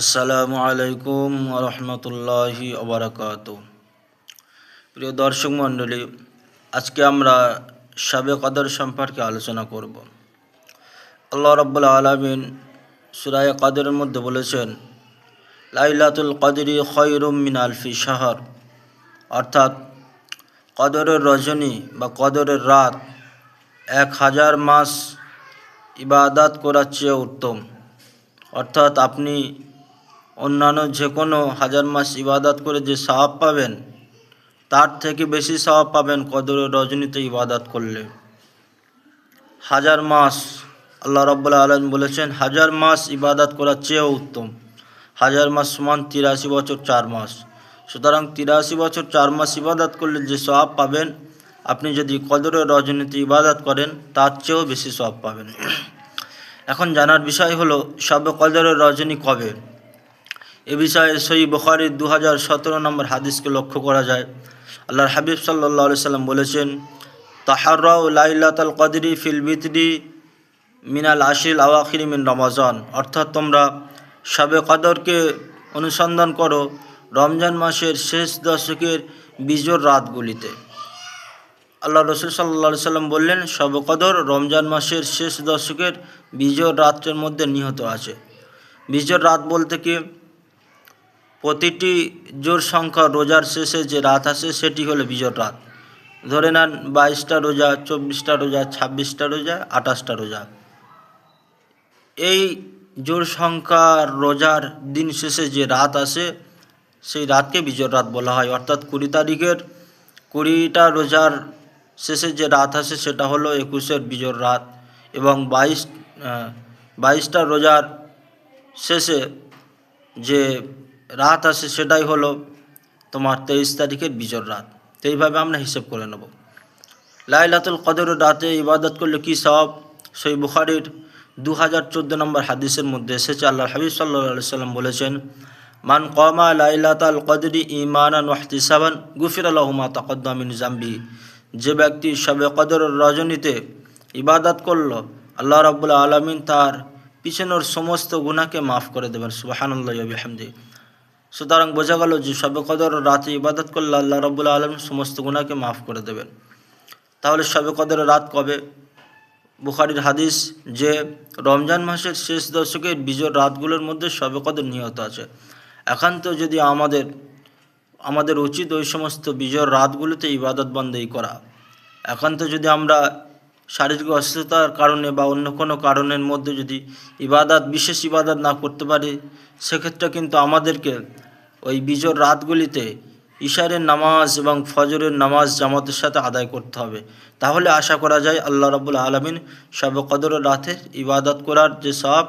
আসসালামু আলাইকুম রহমতুল্লাহি ওবরাকাত প্রিয় দর্শক মণ্ডলী, আজকে আমরা সাবে কদর সম্পর্কে আলোচনা করব। আল্লাহ রব্বুল আলমিন সুরায় কদরের মধ্যে বলেছেন, লাইলাতুল কদরি খয়রুম মিন আলফি শাহর। অর্থাৎ কদরের রজনী বা কদরের রাত এক হাজার মাস ইবাদাত করার চেয়ে উত্তম। অর্থাৎ আপনি অন্যান্য যে কোনো হাজার মাস ইবাদত করে যে সওয়াব পাবেন, তার থেকে বেশি সওয়াব পাবেন কদরের রজনীতে ইবাদত করলে। হাজার মাস, আল্লাহ রব্বুল্লা আলম বলেছেন, হাজার মাস ইবাদত করার চেয়েও উত্তম। হাজার মাস সমান তিরাশি বছর চার মাস। সুতরাং তিরাশি বছর চার মাস ইবাদত করলে যে সওয়াব পাবেন, আপনি যদি কদরের রজনীতি ইবাদত করেন, তার চেয়েও বেশি সওয়াব পাবেন। এখন জানার বিষয় হলো সবে কদরের রজনী কবে? এ বিষয়ে সই বখারির দু হাজার সতেরো নম্বর হাদিসকে লক্ষ্য করা যায়। আল্লাহর হাবিব সাল্লাহ সাল্লাম বলেছেন তাহারাও লাইলাতাল কদরি ফিল বিতরি মিনাল আশিল আওয়াখির মিন রমাজান। অর্থাৎ তোমরা সবে কদরকে অনুসন্ধান করো রমজান মাসের শেষ দশকের বিজোর রাতগুলিতে। আল্লাহ রসুল সাল্লা সাল্লাম বললেন, সবে কদর রমজান মাসের শেষ দশকের বিজোর রাত্রের মধ্যে নিহত আছে। বিজোর রাত বলতে কি? প্রতিটি জোর সংখ্যা রোজার শেষে যে রাত আসে, সেটি হলো বিজোর রাত। ধরে নেন, বাইশটা রোজা, চব্বিশটা রোজা, ছাব্বিশটা রোজা, আঠাশটা রোজা। এই জোর সংখ্যার রোজার দিন শেষে যে রাত আসে, সেই রাতকে বিজোর রাত বলা হয়। অর্থাৎ কুড়ি তারিখের কুড়িটা রোজার শেষে যে রাত আসে, সেটা হলো একুশের বিজোর রাত এবং বাইশ বাইশটা রোজার শেষে যে রাত আসে সেটাই হলো তোমার তেইশ তারিখের বিজোর রাত। তো এইভাবে আমরা হিসেব করে নেব। লাইলাতুল কদরের রাতে ইবাদত করলে কী সব সেই বুখারির দু হাজার চোদ্দ নম্বর হাদিসের মধ্যে এসেছে আল্লাহ হাবিব সাল্লা সাল্লাম বলেছেন, মান কমা লাইলাতাল কদরি ইমানান ওয়াহতিসাবান, গুফির আল্লাহমা তকদ্দামিন জাম্বি যে ব্যক্তি সবে কদর রজনীতে ইবাদত করল, আল্লাহ রাবুল্লাহ আলমিন তার পিছনের সমস্ত গুণাকে মাফ করে দেবেন। সুবাহানুল্লাহ হামদি সুতরাং বোঝা গেল যে সবে কদর রাতে ইবাদত করলে আল্লাহ রবুল্লা আলম সমস্ত গুণাকে মাফ করে দেবেন। তাহলে সবে কদর রাত কবে? বুখারির হাদিস যে রমজান মাসের শেষ দশকের বিজয় রাতগুলোর মধ্যে সবে কদর নিহত আছে। একান্ত যদি আমাদের আমাদের উচিত ওই সমস্ত বিজয় রাতগুলোতে ইবাদত বন্দেই করা। একান্ত যদি আমরা শারীরিক অসুস্থতার কারণে বা অন্য কোনো কারণের মধ্যে যদি ইবাদত, বিশেষ ইবাদত না করতে পারি, সেক্ষেত্রে কিন্তু আমাদেরকে ওই বিজোর রাতগুলিতে ইশারের নামাজ এবং ফজরের নামাজ জামাতের সাথে আদায় করতে হবে। তাহলে আশা করা যায় আল্লাহ রবুল আলমিন সব কদরের রাতে ইবাদত করার যে সব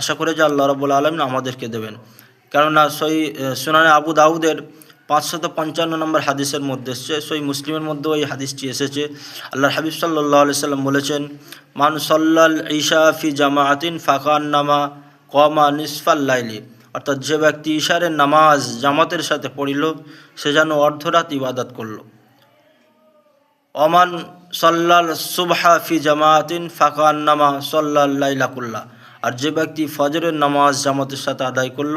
আশা করে যে আল্লাহ রবুল আলমিন আমাদেরকে দেবেন। কেননা সই সুনানে আবু দাউদের পাঁচশত পঞ্চান্ন নম্বর হাদিসের মধ্যে এসছে। সই মুসলিমের মধ্যেও এই হাদিসটি এসেছে। আল্লাহ হাবিব সাল্লাহ সাল্লাম বলেছেন, মান সল্লাল ঈশা ফি জামাআতিন ফাকান নামা কমা নিসফাল্লাইলি অর্থাৎ যে ব্যক্তি ঈশারের নামাজ জামাতের সাথে পড়িল, সে যেন অর্ধরাত ইবাদত করল। অমান সল্লাল সুবহা ফি জামায়াতিন ফাকান নামা সল্লাল্লাইলাকুল্লাহ আর যে ব্যক্তি ফজরের নামাজ জামাতের সাথে আদায় করল,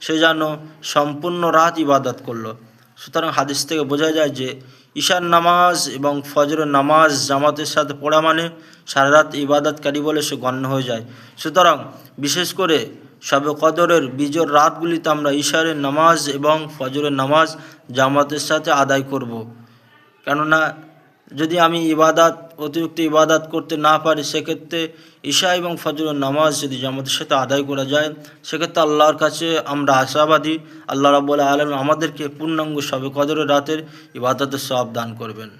সে যেন সম্পূর্ণ রাত ইবাদত করল সুতরাং হাদিস থেকে বোঝা যায় যে, ঈশার নামাজ এবং ফজরের নামাজ জামাতের সাথে পড়া মানে সারা রাত ইবাদতকারী বলে সে গণ্য হয়ে যায় সুতরাং বিশেষ করে সবে কদরের বিজোর রাতগুলিতে আমরা ঈশারের নামাজ এবং ফজরের নামাজ জামাতের সাথে আদায় করব। কেননা যদি আমি ইবাদাত অতিরিক্ত ইবাদাত করতে না পারি, সেক্ষেত্রে ঈশা এবং ফজরের নামাজ যদি জামাতের সাথে আদায় করা যায়, সেক্ষেত্রে আল্লাহর কাছে আমরা আশাবাদী। আল্লাহ রাবুল্লাহ আলম আমাদেরকে পূর্ণাঙ্গ সবে কদরের রাতের ইবাদতের সব দান করবেন।